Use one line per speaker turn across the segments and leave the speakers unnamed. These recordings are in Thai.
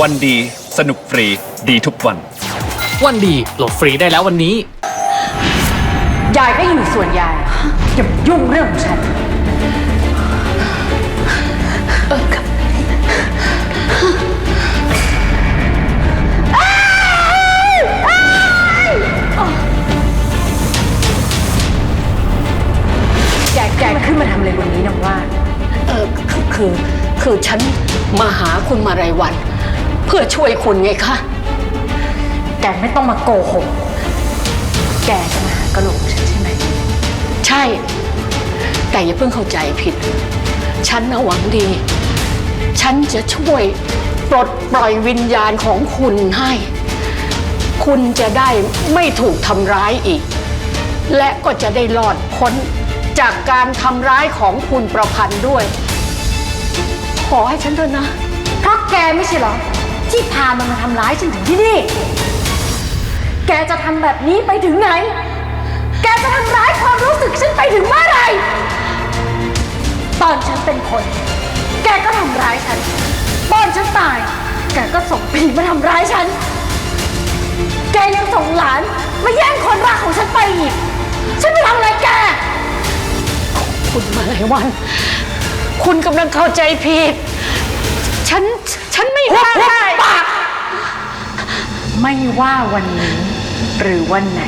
วันดีสนุกฟรีดีทุกวัน
วันดีโหลดฟรีได้แล้ววันนี้
ยายก็อยู่ส่วนยายอย่ามายุ่งเรื่องของฉัน แกแกขึ้นมาทำอะไรบนนี้นะว่า
เออคือคือคือฉันมาหาคุณมารายวัน เพื่อช่วยคุณไงคะ
แกไม่ต้องมาโกหก แกจะมาหากระโหลกฉันใช่ไหม
ใช่ แต่อย่าเพิ่งเข้าใจผิด ฉันนะหวังดี ฉันจะช่วยปลดปล่อยวิญญาณของคุณให้ คุณจะได้ไม่ถูกทำร้ายอีก และก็จะได้รอดพ้นจากการทำร้ายของคุณประพันธ์ด้วย ขอให้ฉันเถอะนะ
เพราะแกไม่ใช่เหรอ ที่พามันมาทำร้ายฉันถึงที่นี่ แกจะทำแบบนี้ไปถึงไหน แกจะทำร้ายความรู้สึกฉันไปถึงเมื่อไหร่ตอนฉันเป็นคน แกก็ทำร้ายฉัน ตอนฉันตาย แกก็ส่งผีมาทำร้ายฉัน แกยังส่งหลานมาแย่งคนรักของฉันไปอีก ฉันไปทำอะไรแก
คุณมาหลายวัน คุณกำลังเข้าใจผิด ฉัน ฉันไม่ได้
ไม่ว่าวันนี้หรือวันไหน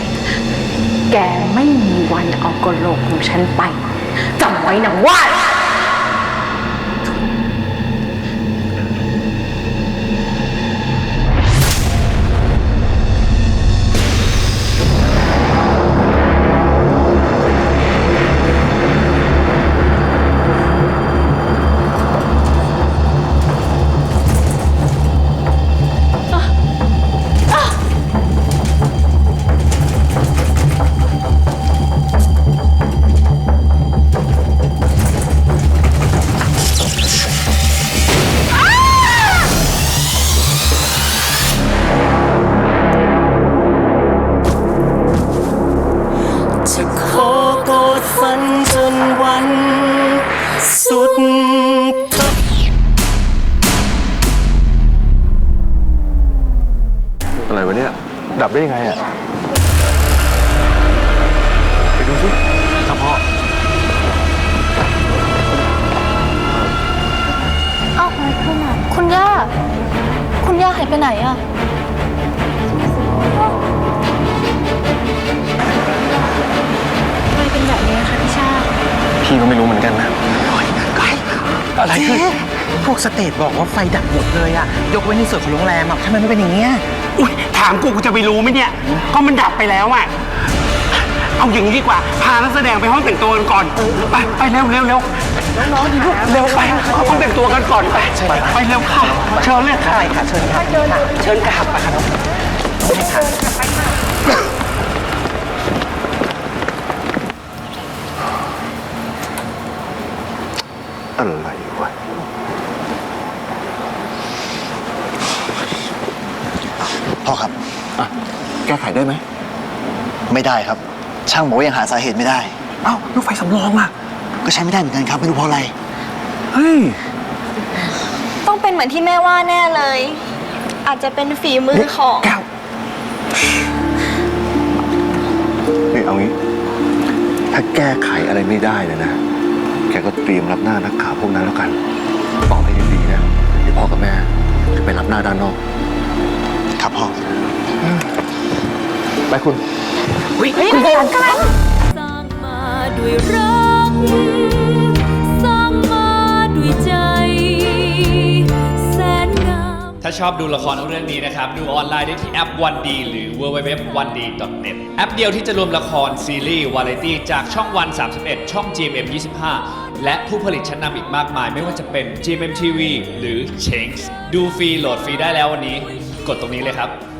แกไม่มีวันเอากระโหลกของฉันไปจำไว้นะว่า
อะไรวะเนี่ย ดับได้ยังไงอะ ไปดูสิครับพ่อ
เอ้าอะไรขึ้นอะคุณย่า คุณย่าหายไปไหนอะ ทำไมเป็นแบบนี้คะพี่ชาติ
พี่ก็ไม่รู้เหมือนกันนะ อะไรขึ้น
พวกสเตทบอกว่าไฟดับหมดเลยอะยกเว้นในส่วนของโรงแรมอะทำไมไม่เป็นอย่างเงี้ย
อุ๊ยถามกูกูจะไปรู้ไหมเนี่ย ก็มันดับไปแล้วอะ เอาอย่างนี้ดีกว่า พานักแสดงไปห้องแต่งตัวกันก่อน ไปไปเร็วเร็วเร็วน้องๆเร็วไปเข้าห้องแต่งตัวกันก่อนไปไปไปเร็วเข้าเชิญเลยค่ะ
ไปค่ะเชิญค่ะ
เชิญกลับไปค่ะน้อง
อะไรวะ
พ่อครับ
อะ แก้ไขได้ไหม
ไม่ได้ครับ ช่างบอกว่ายังหาสาเหตุไม่ได้
เอ้าลูกไฟสำรองอะ
ก็ใช้ไม่ได้เหมือนกันครับ ไม่รู้เพราะอะไร
เฮ้ย
ต้องเป็นเหมือนที่แม่ว่าแน่เลย อาจจะเป็นฝีมือของ
แก้วนี่เอางี้ ถ้าแก้ไขอะไรไม่ได้เลยนะ แกก็เตรียมรับหน้านักข่าวพวกนั้นแล้วกันตอบให้ดีๆนะเดี๋ยวพ่อกับแม่จะไปรับหน้าด้านนอก
ครับพ่อ
ไปคุณ
สร้างมาด้วยรัก สร้างมาด้วยใจ แสนงาม
ถ้าชอบดูละครเรื่องนี้นะครับ ดูออนไลน์ได้ที่แอปวันดีหรือ www.1d.net แอปเดียวที่จะรวมละครซีรีส์ วาไรตี้ จากช่องวัน 31 ช่อง GMM 25 และผู้ผลิตชั้นนำอีกมากมาย ไม่ว่าจะเป็น GMM TV หรือ Change ดูฟรีโหลดฟรีได้แล้ววันนี้ กดตรงนี้เลยครับ